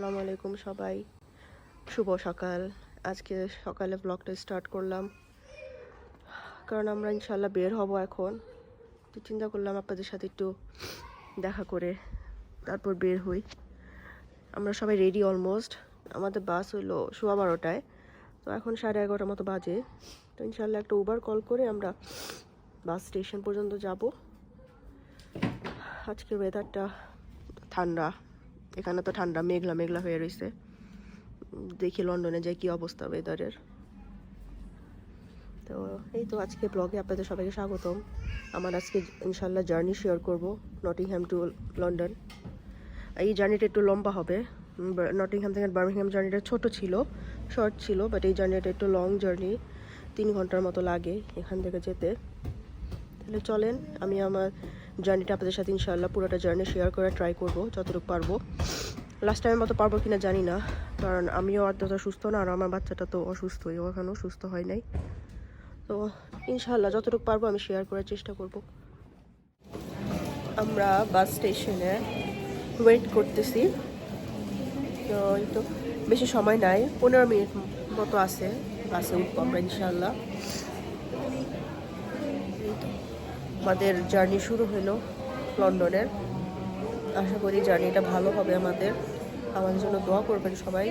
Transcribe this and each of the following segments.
আসসালামু আলাইকুম সবাই। শুভ সকাল। আজকে সকালে ব্লগটা স্টার্ট করলাম। কারণ আমরা ইনশাল্লাহ বের হব এখন। তো চিন্তা করলাম আপনাদের সাথে একটু দেখা করে তারপর বের হই। আমরা সবাই রেডি অলমোস্ট আমাদের বাস হইল সোয়া বারোটায়। তো এখন সাড়ে এগারোটার মতো বাজে। তো ইনশাল্লাহ একটা উবার কল করে আমরা বাস স্টেশন পর্যন্ত যাব। আজকের ওয়েদারটা ঠান্ডা। এখানে তো ঠান্ডা, মেঘলা মেঘলা হয়ে রয়েছে দেখি লন্ডনে যাই কি অবস্থা ওয়েদারের তো এই তো আজকে ব্লগে আপনাদের সবাইকে স্বাগতম। আমার আজকে ইনশাল্লাহ জার্নি শেয়ার করব নটিংহ্যাম টু লন্ডন এই জার্নিটা একটু লম্বা হবে। নটিংহ্যাম থেকে বার্মিংহ্যাম জার্নিটা ছোট ছিল শর্ট ছিল বাট এই জার্নিটা একটু লং জার্নি তিন ঘণ্টার মতো লাগে এখান থেকে যেতে। তাহলে চলেন, আমি আমার জার্নিটা আপনাদের সাথে ইনশাআল্লাহ পুরোটা জার্নি শেয়ার করে ট্রাই করব, যতটুকু পারব। লাস্ট টাইমের মতো পারব কিনা জানি না, কারণ আমিও অতটা সুস্থ না, আর আমার বাচ্চাটা তো অসুস্থই, ও এখনও সুস্থ হয় নাই। তো ইনশাআল্লাহ যতটুকু পারব আমি শেয়ার করার চেষ্টা করব। আমরা বাস স্টেশনে ওয়েট করতেছি। তো তো বেশি সময় নাই, পনেরো মিনিট মতো আছে বাসে উঠবো আমরা ইনশাআল্লাহ। আমাদের জার্নি শুরু হলো লন্ডনের। আশা করি জার্নিটা ভালো হবে আমাদের। আমাদের জন্য দোয়া করবেন সবাই,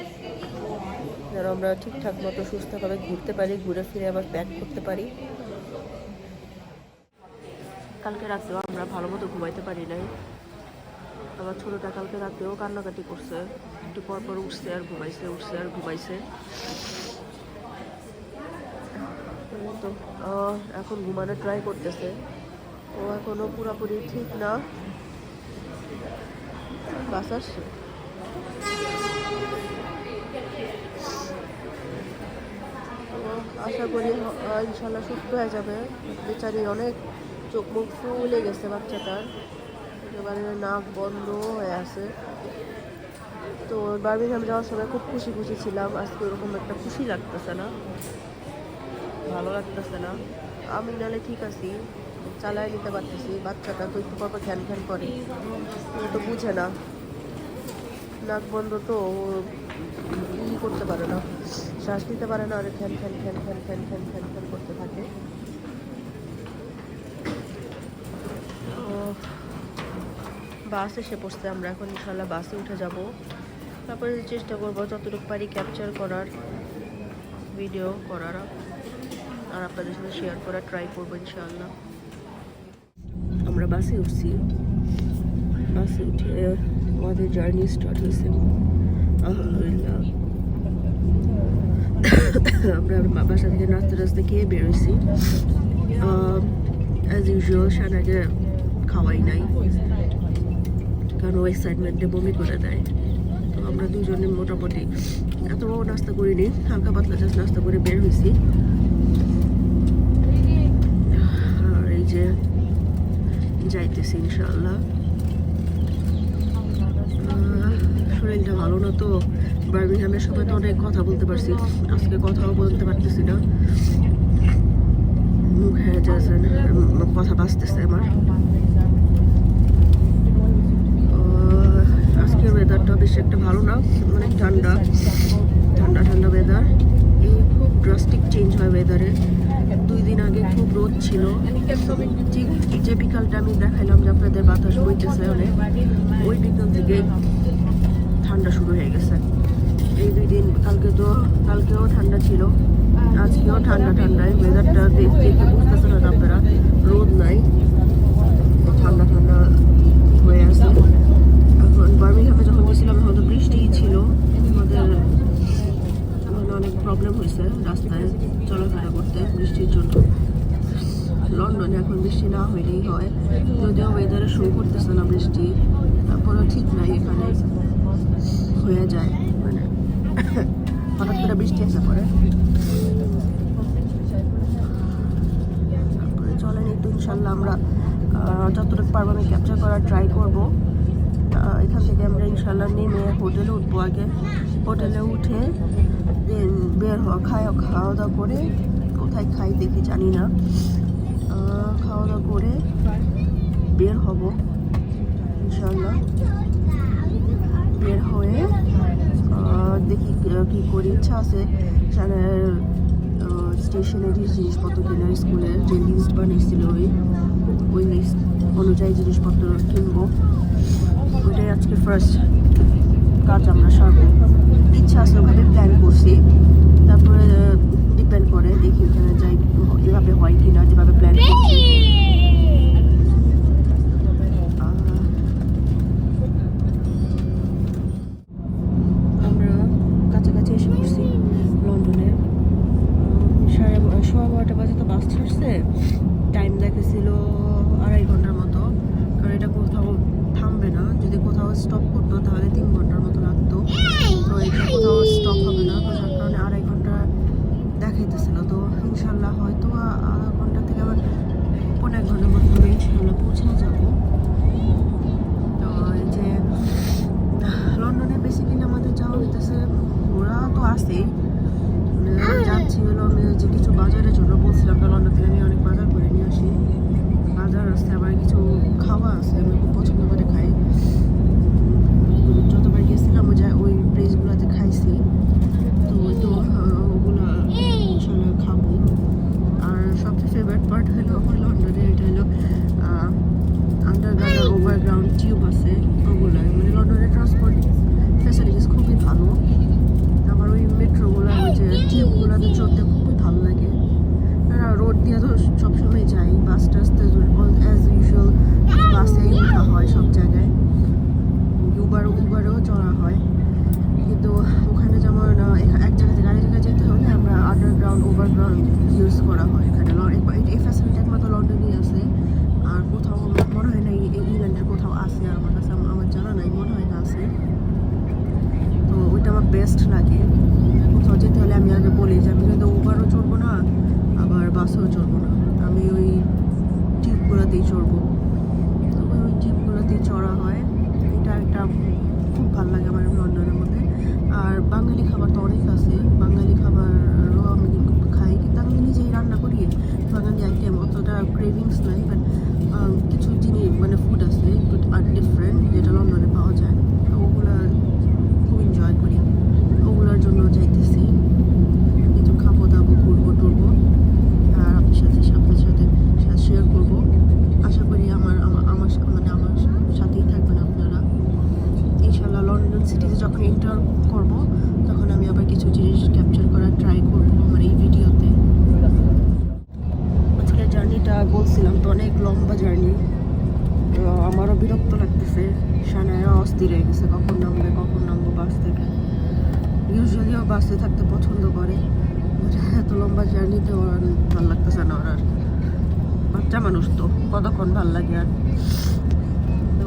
যেন আমরা ঠিকঠাক মতো, সুস্থভাবে ঘুরতে পারি, ঘুরে ফিরে আবার ব্যাক করতে পারি। কালকে রাতেও আমরা ভালো মতো ঘুমাইতে পারি নাই। আবার ছোটোটা কালকে রাতেও কান্নাকাটি করছে। একটু পর পর উঠছে আর ঘুমাইছে, উঠছে আর ঘুমাইছে। তো এখন ঘুমানো ট্রাই করতেছে। ও এখনও পুরোপুরি ঠিক না। বাস আসছে। আশা করি ইনশাল্লাহ সুস্থ হয়ে যাবে। বেচারি অনেক চোখ মুখ ফুলে গেছে বাচ্চাটার। একেবারে নাক বন্ধ হয়ে আছে। তো বার্মিংহাম যাওয়ার সময় খুব খুশি খুশি ছিলাম। আজকে ওরকম একটা খুশি লাগতেছে না। ভালো লাগতেছে না। আমি নাহলে ঠিক আছি। চালায় নিতে পারতেছি, বাচ্চাটা তো একটু পর খ্যান খ্যান করে। তো বুঝে না। নাক বন্ধ তো ই করতে পারে না। শ্বাস নিতে পারে না, আর খ্যান খ্যান খ্যান খ্যান খ্যান খ্যান খ্যান খ্যান করতে থাকে। বাস এসে পড়ছে আমরা এখন ইনশাল্লাহ বাসে উঠে যাব। তারপরে চেষ্টা করব যতটুকু পারি ক্যাপচার করার ভিডিও করার, আর আপনাদের সাথে শেয়ার করার ট্রাই করব ইনশাআল্লাহ। আমরা বাসে উঠছি। বাসে উঠে আমাদের জার্নি স্টার্ট হয়েছে। আলহামদুলিল্লাহ। আমরা বাসা থেকে নাস্তা টাস্তা খেয়ে বেরোইছি অ্যাজ ইউজুয়াল সানাকে খাওয়াই নাই। কারণ ও এক্সাইটমেন্টে বমি করে দেয়। তো আমরা দুজনে মোটামুটি এত নাস্তা করিনি, হালকা পাতলা জাস্ট নাস্তা করে বের হয়েছি। আর এই যে যাইতেছি ইনশাআল্লাহ। আহ, শরীরটা ভালো না তো। বার্মিংহামের সময় তো অনেক কথা বলতে পারছি। আজকে কথাও বলতে পারতেছি না। মুখে উম, কথা বাঁচতেছে আমার। আহ, আজকের ওয়েদারটা বেশি একটা ভালো না অনেক ঠান্ডা। ঠান্ডা ঠান্ডা ওয়েদার এই খুব ড্রাস্টিক চেঞ্জ হয় ওয়েদারে দুই দিন আগে খুব রোদ ছিল। ঠিক যে বিকালটা আমি দেখাইলাম যে আপনাদের বাতাস বইতেছে অনেক, ওই বিকাল থেকে ঠান্ডা শুরু হয়ে গেছে। এই দুই দিন কালকে তো, কালকেও ঠান্ডা ছিল, আজকেও ঠান্ডা ঠান্ডায় ওয়েদারটা দেখতে বুঝতেছে না আপনারা, রোদ নাই ঠান্ডা ঠান্ডা হয়ে আছে এখন বার্মিংহামে যখন গেছিলাম তখন তো বৃষ্টি ছিল আমাদের মানে অনেক প্রবলেম হয়েছে রাস্তায় চলাফেরা করতে বৃষ্টির জন্য লন্ডনে এখন বৃষ্টি না হইলেই হয়। যদিও ওয়েদারে শো করতেছে না বৃষ্টি, তারপরেও ঠিক নাই এখানে। হয়ে যায় মানে হঠাৎ করে বৃষ্টি এসে পড়ে। তারপরে চলেন একটু ইনশাল্লাহ আমরা যতটুকু পারব আমি ক্যাপচার করার ট্রাই করব। এখান থেকে আমরা ইনশাল্লাহ নেমে হোটেলে উঠবো আগে। হোটেলে উঠে বের হওয়া খাওয়া খাওয়া দাওয়া করে কোথায় খাই দেখি জানি না। খাওয়া দাওয়া করে বের হব ইনশাল্লাহ বের হয়ে দেখি কী করি। ইচ্ছা আছে সানের স্টেশনারি জিনিসপত্র কেনার, স্কুলের যে লিস্ট বানিয়েছিল ওই ওই লিস্ট অনুযায়ী জিনিসপত্র কিনবো। ওইটাই আজকে ফার্স্ট কাজ আমরা সারবো। ইচ্ছা আছে ওখানে প্ল্যান করছি। তারপরে ডিপেন্ড করে দেখি ওখানে যাই এভাবে হয় কিনা যেভাবে প্ল্যান করছি আহ, আমরা কাছাকাছি এসে পড়ছি লন্ডনে উম, সাড়ে বা- সোয়া বারোটা বাজে তো বাস ছাড়ছে টাইম দেখেছিল আড়াই ঘণ্টার মতো কারণ এটা কোথাও থামবে না যদি কোথাও স্টপ করতো তাহলে তিন ঘণ্টার মতো লাগতো তো এটা কোথাও স্টপ হবে না তো যার কারণে আড়াই ঘণ্টা দেখাইতেছিল তো ইনশাল্লাহ হয়তো আ- আধা ঘণ্টা থেকে আবার পনেরো এক ঘণ্টার মতো ইনশাল্লাহ পৌঁছে যাব তো এই যে লন্ডনে বেসিক্যালি আমাদের যাওয়া হইতেছে ঘোরা তো আছেই মানে যাচ্ছি আমি যে কিছু বাজারের জন্য বলছিলাম তো লন্ডন থেকে আমি অনেক বাজার করে নিয়ে আসি। বাজার আছে আবার কিছু খাওয়া আছে, আমি খুব পছন্দ করে খাই। যতবার গেছিলাম ওই ওই প্লেসগুলোতে খাইছি তো ওই তো আহ, ওগুলো ইনশাল্লাহ খাব আর সবচেয়ে ফেভারিট পার্ট হলো আমার লন্ডনে এটা হলো আন্ডারগ্রাউন্ড আর ওভারগ্রাউন্ড টিউব আছে ওগুলো মানে লন্ডনের ট্রান্সপোর্ট ফ্যাসিলিটিস খুবই ভালো আমার ওই মেট্রোগুলো ওই যে টিউবগুলোতে চড়তে খুবই ভালো লাগে আর রোড দিয়ে তো সবসময় যাই বাস টাস অ্যাজ ইউজুয়াল বাসেই উঠা হয় সব জায়গায়। উবার উবারেও চড়া হয়। কিন্তু ওখানে যেমন এক জায়গা থেকে আরেক জায়গায় যেতে হলে আমরা আন্ডারগ্রাউন্ড ওভারগ্রাউন্ড ইউজ করা হয় এখানে। এই- ফ্যাসিলিটি একমাত্র লন্ডনেই আছে। আর কোথাও মনে হয় না এই ইংল্যান্ডের কোথাও আছে আমার কাছে আমার জানা নাই, মনে হয় না আছে। তো ওইটা আমার বেস্ট লাগে। কোথাও যেতে হলে আমি আগে বলি যে আমি কিন্তু উবারও চড়বো বাসেও চড়বো না। আমি ওই টিউবগুলোতেই চড়বো। তো ওই টিউবগুলোতেই চড়া হয়। এটা একটা খুব ভালো লাগে আমার লন্ডনের মধ্যে। আর বাঙালি খাবার তো অনেক আছে। বাঙালি খাবারও আমি খাই। কিন্তু আমি নিজেই রান্না করি। বাঙালি আইটেম অতটা ক্রেভিংস নাই বাট কিছু জিনিস মানে ফুড আছে একটু ডিফারেন্ট যেটা লন্ডনে পাওয়া যায় তো ওগুলো খুব এনজয় করি ওগুলোর জন্য যাইতেছি কিছু খাব দাবো ঘুরবো টুরবো আর আপনার সাথে আপনার সাথে শেয়ার করব আশা করি আমার আমার আমার সা- মানে আমার সাথেই থাকবেন আপনারা ইনশাল্লাহ লন্ডন সিটিতে যখন এন্টার করব তখন আমি আবার কিছু জিনিস ক্যাপচার করার ট্রাই করব আমার এই ভিডিওতে আজকের জার্নিটা বলছিলাম তো অনেক লম্বা জার্নি তো আমারও বিরক্ত লাগতেছে সানায়ও অস্থির হয়ে গেছে কখন নামবে, কখন নামবো বাস থেকে। ইউজুয়ালিও বাসে থাকতে পছন্দ করে। এত লম্বা জার্নিতে ওর ভালো লাগতেছে না ওর আর বাচ্চা মানুষ তো, কতক্ষণ ভালো লাগে আর?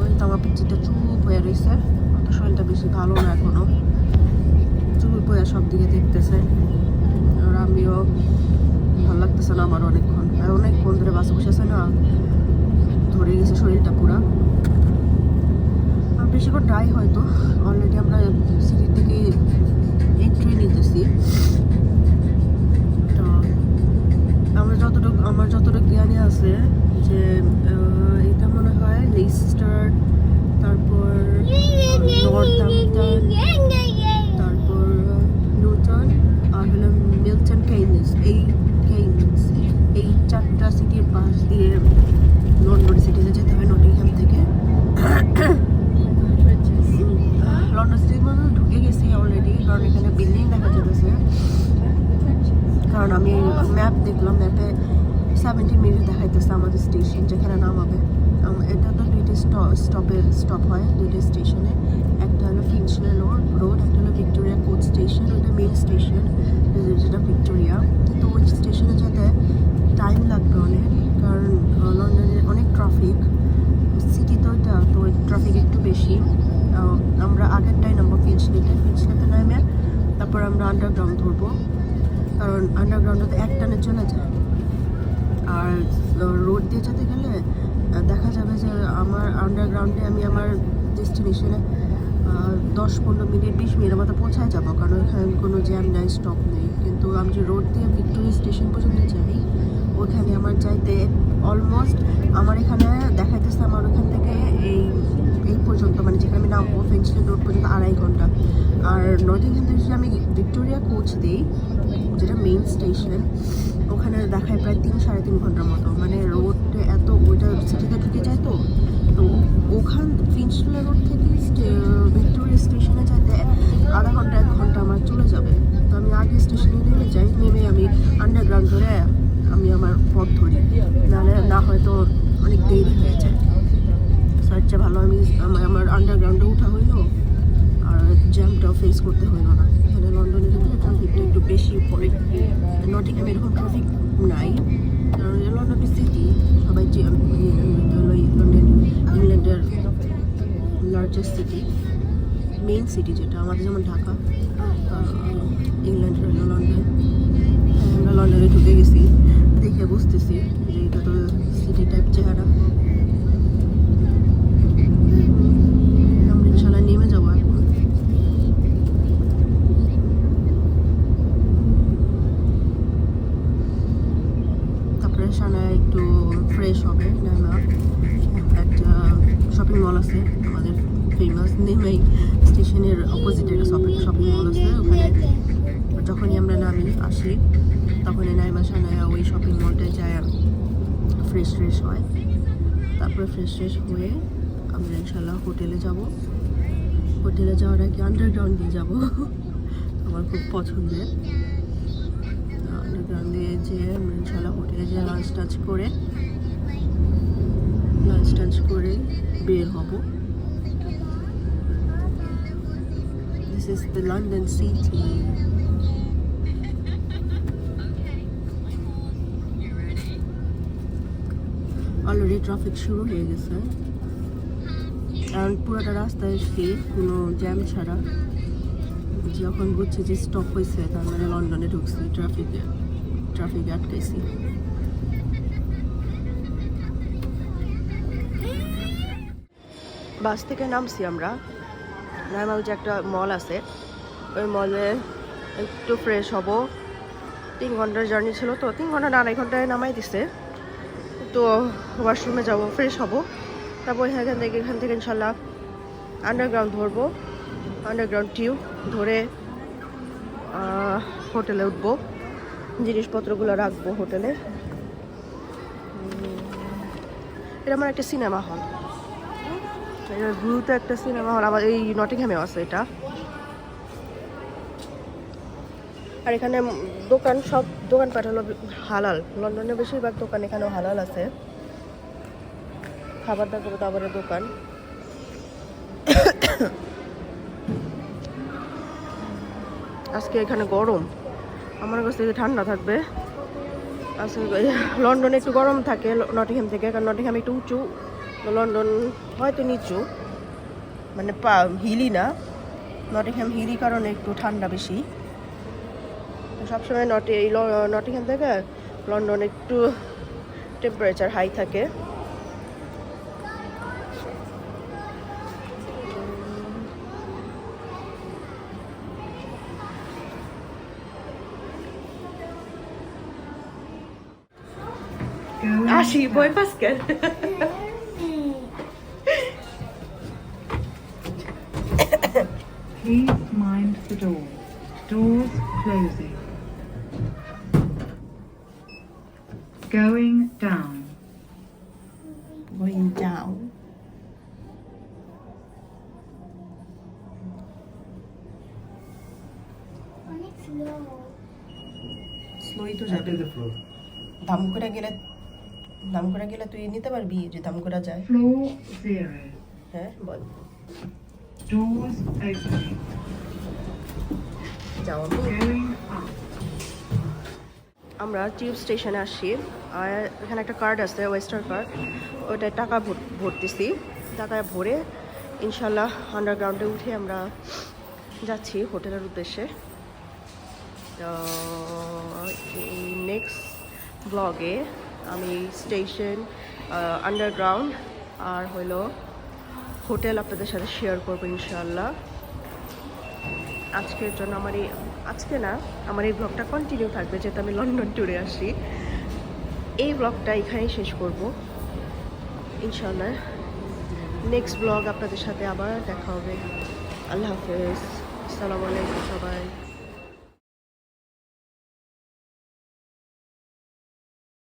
ওই তো আমার পিচিটা চুপ হয়ে রয়েছে অত শরীরটা বেশি ভালো না এখনও চুপ হয়ে সব দিকে দেখতেছে। আর আমিও ভালো লাগতেছে না আমার অনেকক্ষণ। আর অনেকক্ষণ ধরে বাসে বসেছে না, ধরে গেছে শরীরটা পুরা। বেশিক্ষণ ড্রাই হয়তো। অলরেডি আমরা সিটির থেকে এন্ট্রি নিতেছি। তো আমার যতটুকু আমার যতটুকু জ্ঞানে আছে যে এটা মনে হয় লিস্টার তারপর তারপর লুটন আর হলো মিল্টন কেইনস এই কেইনস এই চারটা সিটির পাশ দিয়ে লন্ডন সিটিতে যেতে হয় নটিংহ্যাম থেকে লন্ডন সিটির মধ্যে ঢুকে গেছি অলরেডি কারণ এখানে বিল্ডিং দেখা যেতেছে কারণ আমি ম্যাপ দেখলাম ম্যাপে সেভেন্টি মিনিট দেখাইতেছে আমাদের স্টেশন যেখানে নামাবে এটা তো দুইটা স্টপের, স্টপ হয় দুইটা স্টেশনে একটা হলো ফিনচলে রোড একটা হলো ভিক্টোরিয়া কোচ স্টেশন ওটা মেন স্টেশন যেটা ভিক্টোরিয়া তো ওই স্টেশনে যেতে টাইম লাগবে অনেক, কারণ লন্ডনে অনেক ট্রাফিক সিটি তো এটা, তো ওই ট্রাফিক একটু বেশি। আমরা আগেরটাই নামবো ফিনচলেতে ফিনচলেতে নামে, তারপর আমরা আন্ডারগ্রাউন্ড ধরবো। কারণ আন্ডারগ্রাউন্ডে তো এক টানে চলে যায়। আর রোড দিয়ে যেতে গেলে দেখা যাবে যে আমার আন্ডারগ্রাউন্ডে আমি আমার ডেস্টিনেশনে দশ, পনেরো মিনিট, বিশ মিনিটের মতো পৌঁছায় যাব। কারণ ওখানে কোনো জ্যাম নাই স্টপ নেই। কিন্তু আমি যে রোড দিয়ে ভিক্টোরিয়া স্টেশন পর্যন্ত যাই, ওখানে আমার যাইতে অলমোস্ট আমার এখানে দেখাইতেছে আমার ওখান থেকে এই এই পর্যন্ত মানে যেখানে আমি নামবো ফেন্সলে রোড পর্যন্ত আড়াই ঘণ্টা। আর থেকে যদি আমি ভিক্টোরিয়া কোচ দিই, যেটা মেইন স্টেশন ওখানে দেখায় প্রায় তিন, সাড়ে তিন ঘণ্টার মতো। মানে রোড এত ওইটা সিটিতে ঢুকে যায় তো? তো ওখান ফিন্সলে রোড থেকে ভিক্টোরিয়া স্টেশনে যেতে আধা ঘণ্টা, এক ঘণ্টা আমার চলে যাবে। তো আমি আগে স্টেশনে নেমে যাই, নেমে আমি আন্ডারগ্রাউন্ড ধরে আমি আমার পথ ধরি। নাহলে না হয়তো অনেক দেরি হয়ে যায়। তার চেয়ে ভালো, আমি আমার আন্ডারগ্রাউন্ডে উঠা হইল, আর জ্যামটাও ফেস করতে হইল না। সিটি যেটা আমাদের যেমন ঢাকা ইংল্যান্ড ইংল্যান্ডের হলো লন্ডন হ্যাঁ, আমরা লন্ডনে ঢুকে গেছি দেখে বুঝতেছি যে এটা তো সিটি টাইপ চেহারা। নামি আসি তখনই নাইমা সানায়া ওই শপিং মলটায় যায় ফ্রেশ ফ্রেশ হয়। তারপরে ফ্রেশ ফ্রেশ হয়ে আমরা ইনশাল্লাহ হোটেলে যাব। হোটেলে যাওয়ার আগে আন্ডারগ্রাউন্ড দিয়ে যাব। আমার খুব পছন্দের। আন্ডারগ্রাউন্ড দিয়ে যেয়ে আমরা ইনশাল্লাহ হোটেলে যেয়ে লাঞ্চ টাচ করে লাঞ্চ টাঞ্চ করে বের হব। This is the London city traffic শুরু হয়ে গেছে। কারণ পুরোটা রাস্তায় এসে কোনো জ্যাম ছাড়া যখন বুঝছি যে স্টপ হয়েছে, তার মানে লন্ডনে ঢুকছি ট্রাফিকে ট্রাফিকে আটকেছি বাস থেকে নামছি আমরা। নামা ওই যে একটা মল আছে। ওই মলে একটু ফ্রেশ হব। তিন ঘণ্টার জার্নি ছিল তো, তিন ঘণ্টা না, আড়াই ঘন্টায় নামাই দিছে। তো ওয়াশরুমে যাব ফ্রেশ হব। তারপর এখান থেকে এখান থেকে ইনশাল্লাহ আন্ডারগ্রাউন্ড ধরবো আন্ডারগ্রাউন্ড টিউব ধরে হোটেলে উঠবো। জিনিসপত্রগুলো রাখব হোটেলে। এটা আমার একটা সিনেমা হল এটা ব্লুতে একটা সিনেমা হল আমার এই নটিংহামেও আছে এটা। আর এখানে দোকান সব দোকানপাট হলো হালাল। লন্ডনে বেশিরভাগ দোকান এখানেও হালাল আছে। খাবার দাবার দাবারের দোকান। আজকে এখানে গরম। আমার কাছ ঠান্ডা থাকবে। আজকে লন্ডনে একটু গরম থাকে নটিংহাম থেকে, কারণ নটিংহাম একটু উঁচু। লন্ডন হয়তো নিচু। মানে পা হিলি না। নটিংহাম হিলি কারণে একটু ঠান্ডা বেশি। সবসময় নটি এই নটিংহাম থেকে লন্ডন একটু টেম্পারেচার হাই থাকে আসি বই পাসকেল Please mind the door. Doors closing. Going down. going down অনেক স্লো স্লোই তো যাবে দাম করে গেলে দাম করে গেলে তুই নিতে পারবি? যে দাম করে যায় হ্যাঁ বল। Doors opening. যাও আমি Going up. আমরা টিউব স্টেশনে আসি। আর এখানে একটা কার্ড আছে ওয়েস্টার্ন কার্ড ওইটায় টাকা ভর- ভরতেছি। টাকা ভরে ইনশাল্লাহ আন্ডারগ্রাউন্ডে উঠে আমরা যাচ্ছি হোটেলের উদ্দেশ্যে। তো এই নেক্সট ব্লগে আমি স্টেশন আন্ডারগ্রাউন্ড আর হলো হোটেল আপনাদের সাথে শেয়ার করব ইনশাল্লাহ আজকের জন্য আমার এই আজকে না, আমার এই ব্লগটা কন্টিনিউ থাকবে, যেহেতু আমি লন্ডন ট্যুরে আসি। এই ব্লগটা এখানেই শেষ করব। ইনশাল্লাহ নেক্সট ব্লগ আপনাদের সাথে আবার দেখা হবে। আল্লাহ হাফেজ। আসসালামু আলাইকুম সবাই।